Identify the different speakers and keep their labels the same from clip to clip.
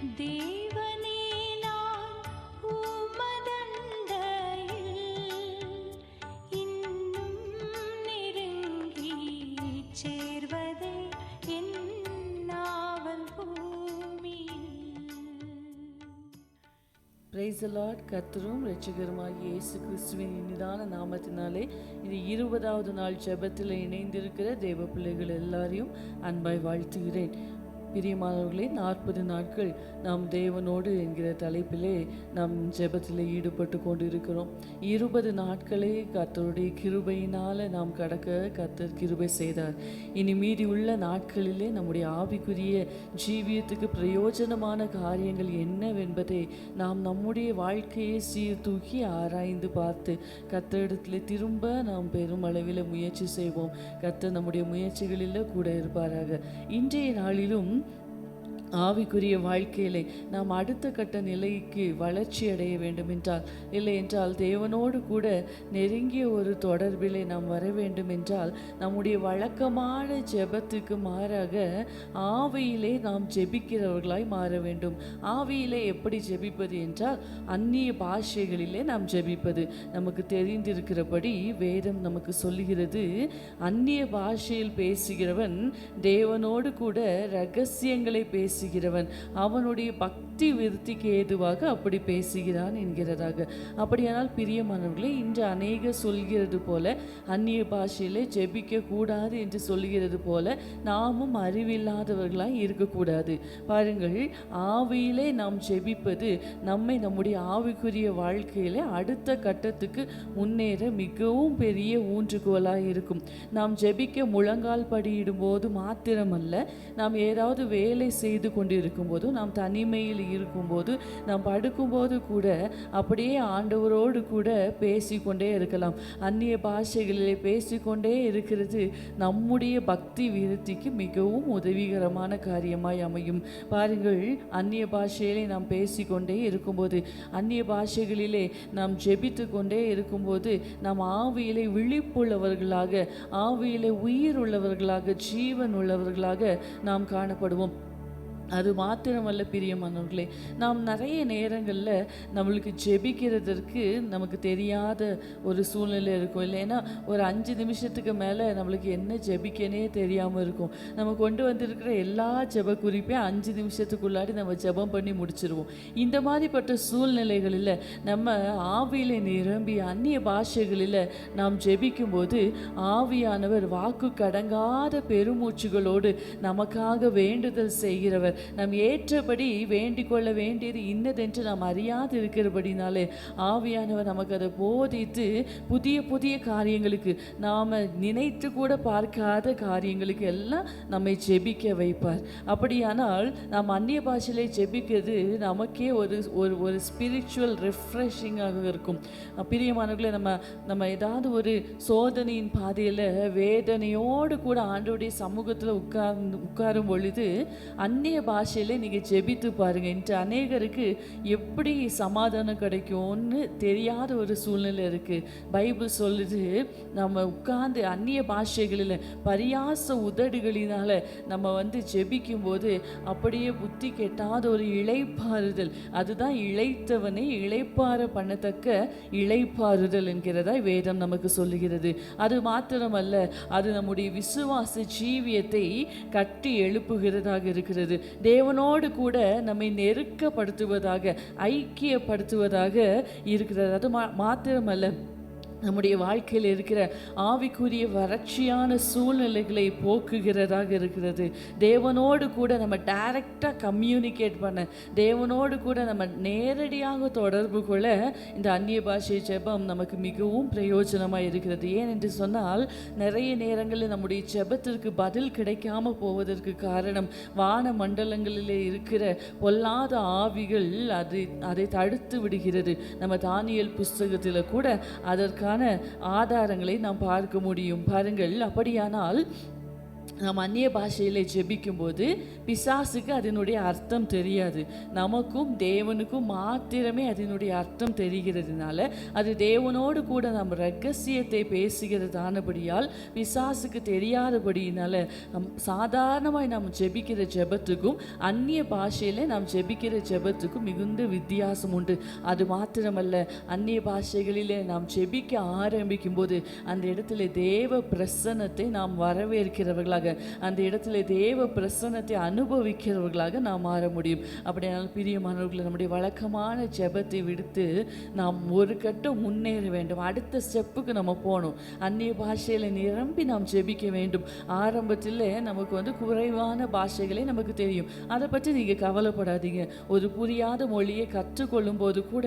Speaker 1: பிரைசலாட் கத்தரும் ரட்சகருமாகிய என் நாவல்
Speaker 2: price இயேசு கிறிஸ்துவின் இனிதான நாமத்தினாலே இது இருபதாவது நாள் ஜெபத்தில் இணைந்திருக்கிற தேவ பிள்ளைகள் எல்லாரையும் அன்பாய் வாழ்த்துகிறேன். பிரியமானவர்களே நாற்பது நாட்கள் நாம் தேவனோடு என்கிற தலைப்பிலே நாம் ஜெபத்தில் ஈடுபட்டு கொண்டு இருக்கிறோம் இருபது நாட்களே கர்த்தருடைய கிருபையினால் நாம் கடக்க கர்த்தர் கிருபை செய்தார். இனி மீதி உள்ள நாட்களிலே நம்முடைய ஆவிக்குரிய ஜீவியத்துக்கு பிரயோஜனமான காரியங்கள் என்னவென்பதை நாம் நம்முடைய வாழ்க்கையை சீர்தூக்கி ஆராய்ந்து பார்த்து கர்த்தரிடத்தில் திரும்ப நாம் பெரும் அளவில் முயற்சி செய்வோம். கர்த்தர் நம்முடைய முயற்சிகளில் கூட இருப்பாராக. இன்றைய நாளிலும் ஆவிக்குரிய வாழ்க்கையிலே நாம் அடுத்த கட்ட நிலைக்கு வளர்ச்சி அடைய வேண்டும் என்றால் இல்லை என்றால் தேவனோடு கூட நெருங்கிய ஒரு தொடர்பிலே நாம் வர வேண்டும் என்றால் நம்முடைய வழக்கமான ஜெபத்துக்கு மாறாக ஆவியிலே நாம் ஜெபிக்கிறவர்களாய் மாற வேண்டும். ஆவியிலே எப்படி ஜெபிப்பது என்றால் அந்நிய பாஷைகளிலே நாம் ஜெபிப்பது. நமக்கு தெரிந்திருக்கிறபடி வேதம் நமக்கு சொல்லுகிறது அந்நிய பாஷையில் பேசுகிறவன் தேவனோடு கூட ரகசியங்களை பேசுகிறவன். அவனுடைய பக்தி விருத்திக்கு ஏதுவாக அப்படி பேசுகிறான் என்கிறதாக. அப்படியானால் பிரியமானவர்களே இன்று அநேக சொல்கிறது போல அந்நிய பாஷையிலே ஜெபிக்க கூடாது என்று சொல்கிறது போல நாமும் அறிவில்லாதவர்களாக இருக்கக்கூடாது. பாருங்கள் ஆவியிலே நாம் ஜெபிப்பது நம்மை நம்முடைய ஆவிக்குரிய வாழ்க்கையிலே அடுத்த கட்டத்துக்கு முன்னேற மிகவும் பெரிய ஊன்றுகோலாக இருக்கும். நாம் ஜெபிக்க முழங்கால் படியிடும் போது மாத்திரமல்ல நாம் ஏதாவது வேலை செய்து கொண்டு போது நாம் தனிமையில் இருக்கும்போது நாம் படுக்கும்போது கூட அப்படியே ஆண்டவரோடு கூட பேசிக்கொண்டே இருக்கலாம். அந்நிய பாஷைகளிலே பேசிக்கொண்டே இருக்கிறது நம்முடைய பக்தி விருத்திக்கு மிகவும் உதவிகரமான காரியமாய் அமையும். பாருங்கள் அந்நிய பாஷையிலே நாம் பேசிக்கொண்டே இருக்கும்போது அந்நிய பாஷைகளிலே நாம் ஜெபித்து கொண்டே இருக்கும்போது நாம் ஆவியிலே விழிப்புள்ளவர்களாக ஆவியிலே உயிர் உள்ளவர்களாக ஜீவன் உள்ளவர்களாக நாம் காணப்படுவோம். அது மாத்திரமல்ல பிரியமானவர்களே நாம் நிறைய நேரங்களில் நம்மளுக்கு ஜெபிக்கிறதற்கு நமக்கு தெரியாத ஒரு சூழ்நிலை இருக்கும். இல்லைன்னா ஒரு அஞ்சு நிமிஷத்துக்கு மேலே நம்மளுக்கு என்ன ஜெபிக்கனே தெரியாமல் இருக்கும். நம்ம கொண்டு வந்திருக்கிற எல்லா ஜெப குறிப்பையும் அஞ்சு நிமிஷத்துக்குள்ளாடி நம்ம ஜெபம் பண்ணி முடிச்சிருவோம். இந்த மாதிரிப்பட்ட சூழ்நிலைகளில் நம்ம ஆவியில் நிரம்பி அந்நிய பாஷைகளில் நாம் ஜெபிக்கும்போது ஆவியானவர் வாக்கு கடங்காத பெருமூச்சுகளோடு நமக்காக வேண்டுதல் செய்கிறவர். நாம் ஏற்றபடி வேண்டிக் கொள்ள வேண்டியது இன்னதென்று நாம் அறியாது இருக்கிறபடினாலே ஆவியானவர் நமக்கு அதை போதித்து புதிய புதிய காரியங்களுக்கு நாம் நினைத்து கூட பார்க்காத காரியங்களுக்கு எல்லாம் நம்மை ஜெபிக்க வைப்பார். அப்படியானால் நாம் அந்நிய பாஷையிலே ஜெபிக்கிறது நமக்கே ஒரு ஒரு ஒரு ஸ்பிரிச்சுவல் ரெஃப்ரெஷிங்காக இருக்கும். பிரியமானவர்களே நம்ம நம்ம ஏதாவது ஒரு சோதனையின் பாதையில் வேதனையோடு கூட ஆண்டோடைய சமூகத்தில் உட்கார்ந்து உட்காரும் பொழுது அந்நிய பாஷையிலே நீங்கள் ஜெபித்து பாருங்கள் இன்று அநேகருக்கு எப்படி சமாதானம் கிடைக்கும்னு தெரியாத ஒரு சூழ்நிலை இருக்குது பைபிள் சொல்லுது நம்ம உட்கார்ந்து அந்நிய பாஷைகளில் பரியாச உதடுகளினால் நம்ம வந்து ஜெபிக்கும்போது அப்படியே புத்தி கெட்டாத ஒரு இழைப்பாறுதல் அதுதான் இழைத்தவனை இழைப்பார பண்ணத்தக்க இழைப்பாறுதல் என்கிறதா வேதம் நமக்கு சொல்லுகிறது. அது மாத்திரமல்ல அது நம்முடைய விசுவாச ஜீவியத்தை கட்டி எழுப்புகிறதாக இருக்கிறது. தேவனோடு கூட நம்மை நெருக்கப்படுத்துவதாக ஐக்கியப்படுத்துவதாக இருக்கிறது. அது மா மாத்திரமல்ல. நம்முடைய வாழ்க்கையில் இருக்கிற ஆவிக்குரிய வறட்சியான சூழ்நிலைகளை போக்குகிறதாக இருக்கிறது. தேவனோடு கூட நம்ம டைரக்டாக கம்யூனிகேட் பண்ண தேவனோடு கூட நம்ம நேரடியாக தொடர்பு கொள்ள இந்த அந்நிய பாஷை ஜெபம் நமக்கு மிகவும் பிரயோஜனமாக இருக்கிறது. ஏன் என்று சொன்னால் நிறைய நேரங்களில் நம்முடைய ஜெபத்திற்கு பதில் கிடைக்காம போவதற்கு காரணம் வான மண்டலங்களில் இருக்கிற பொல்லாத ஆவிகள் அதை அதை தடுத்து விடுகிறது. நம்ம தானியல் புஸ்தகத்தில் கூட அதற்கான ஆதாரங்களை நாம் பார்க்க முடியும். பாருங்கள் அப்படியானால் நாம் அந்நிய பாஷையில் ஜெபிக்கும்போது பிசாசுக்கு அதனுடைய அர்த்தம் தெரியாது. நமக்கும் தேவனுக்கும் மாத்திரமே அதனுடைய அர்த்தம் தெரிகிறதுனால அது தேவனோடு கூட நாம் ரகசியத்தை பேசுகிறதானபடியால் பிசாசுக்கு தெரியாதபடியினால நம் சாதாரணமாய் நாம் ஜெபிக்கிற ஜெபத்துக்கும் அந்நிய பாஷையில் நாம் ஜெபிக்கிற ஜெபத்துக்கும் மிகுந்த வித்தியாசம் உண்டு. அது மாத்திரமல்ல அந்நிய பாஷைகளில் நாம் ஜெபிக்க ஆரம்பிக்கும்போது அந்த இடத்துல தேவ பிரசன்னத்தை நாம் வரவேற்கிறவர்களாக அந்த இடத்துல தேவ பிரசன்னத்தை அனுபவிக்கிறவர்களாக நாம் மாற முடியும். அப்படியானால் பிரியமானவர்களை நம்முடைய வழக்கமான ஜெபத்தை விடுத்து நாம் ஒரு கட்டம் முன்னேற வேண்டும். அடுத்த ஸ்டெப்புக்கு நம்ம போகணும். அந்நிய பாஷையில் நிரம்பி நாம் ஜெபிக்க வேண்டும். ஆரம்பத்தில் நமக்கு வந்து குறைவான பாஷைகளே நமக்கு தெரியும். அதை பற்றி நீங்கள் கவலைப்படாதீங்க. ஒரு புரியாத மொழியை கற்றுக்கொள்ளும் போது கூட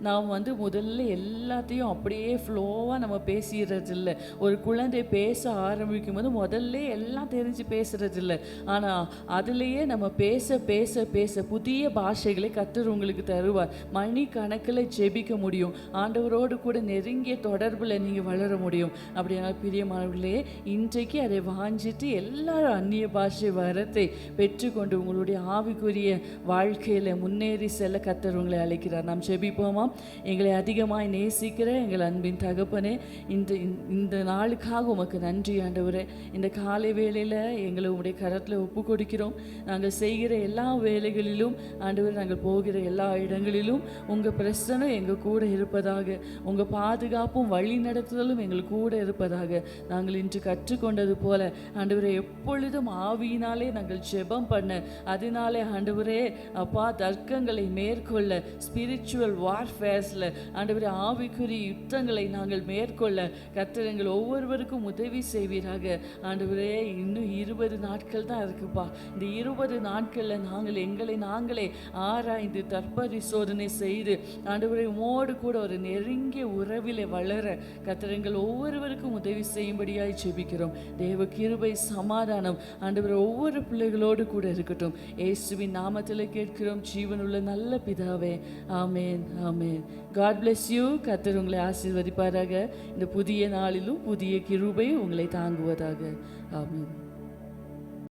Speaker 2: நாம் வந்து முதல்ல எல்லாத்தையும் அப்படியே ஃப்ளோவாக நம்ம பேசிடுறதில்ல. ஒரு குழந்தை பேச ஆரம்பிக்கும் போது முதல்ல எல்லாம் தெரிஞ்சு பேசுறது இல்லை ஆனால் அதுலேயே நம்ம பேச பேச பேச புதிய பாஷைகளை கத்தர் உங்களுக்கு தருவார். மணி கணக்கில் ஜெபிக்க முடியும். ஆண்டவரோடு கூட நெருங்கிய தொடர்பில் நீங்கள் வளர முடியும். அப்படியானால் பிரியமானவர்களே இன்றைக்கு அதை வாஞ்சிட்டு எல்லாரும் அந்நிய பாஷை வரத்தை பெற்றுக்கொண்டு உங்களுடைய ஆவிக்குரிய வாழ்க்கையில் முன்னேறி செல்ல கத்தர் உங்களை அழைக்கிறார். நாம் செபிப்போமா எங்களை அதிகமாக நேசிக்கிற எங்கள் அன்பின் தகப்பனே இந்த இந்த நாளுக்காக உமக்கு நன்றி ஆண்டவரே. இந்த காலை வேலையில் எங்களை உங்களுடைய கரத்தில் ஒப்பு கொடுக்கிறோம் நாங்கள் செய்கிற எல்லா வேலைகளிலும் ஆண்டவர் நாங்கள் போகிற எல்லா இடங்களிலும் உங்கள் பிரச்சனை எங்கள் கூட இருப்பதாக உங்கள் பாதுகாப்பும் வழி நடத்துதலும் எங்கள் கூட இருப்பதாக நாங்கள் இன்று கற்றுக்கொண்டது போல ஆண்டவரை எப்பொழுதும் ஆவியினாலே நாங்கள் ஜெபம் பண்ண அதனாலே ஆண்டவரே அப்பா தர்க்கங்களை மேற்கொள்ள ஸ்பிரிச்சுவல் வார்ஃபேர்ஸில் ஆண்டவரே ஆவிக்குரிய யுத்தங்களை நாங்கள் மேற்கொள்ள கத்திரங்கள் எங்கள் ஒவ்வொருவருக்கும் உதவி செய்வீராக. ஆண்டவரே இன்னும் இருபது நாட்கள் தான் இருக்குப்பா. இந்த இருபது நாட்களில் நாங்கள் எங்களை நாங்களே ஆராய்ந்து தற்பரிசோதனை செய்து ஆண்டவரை உமோடு கூட ஒரு நெருங்கிய உறவில் வளர கத்திரங்கள் ஒவ்வொருவருக்கும் உதவி செய்யும்படியாய் ஜெபிக்கிறோம். தேவ கிருபை சமாதானம் ஆண்டவர் ஒவ்வொரு பிள்ளைகளோடு கூட இருக்கட்டும். இயேசுவின் நாமத்தில் கேட்கிறோம். ஜீவனுள்ள நல்ல பிதாவே ஆமேன் ஆமேன். காட் bless யூ கத்தர் உங்களை ஆசீர்வதிப்பாராக. இந்த புதிய நாளிலும் புதிய கிருபை உங்களை தாங்குவதாக. I.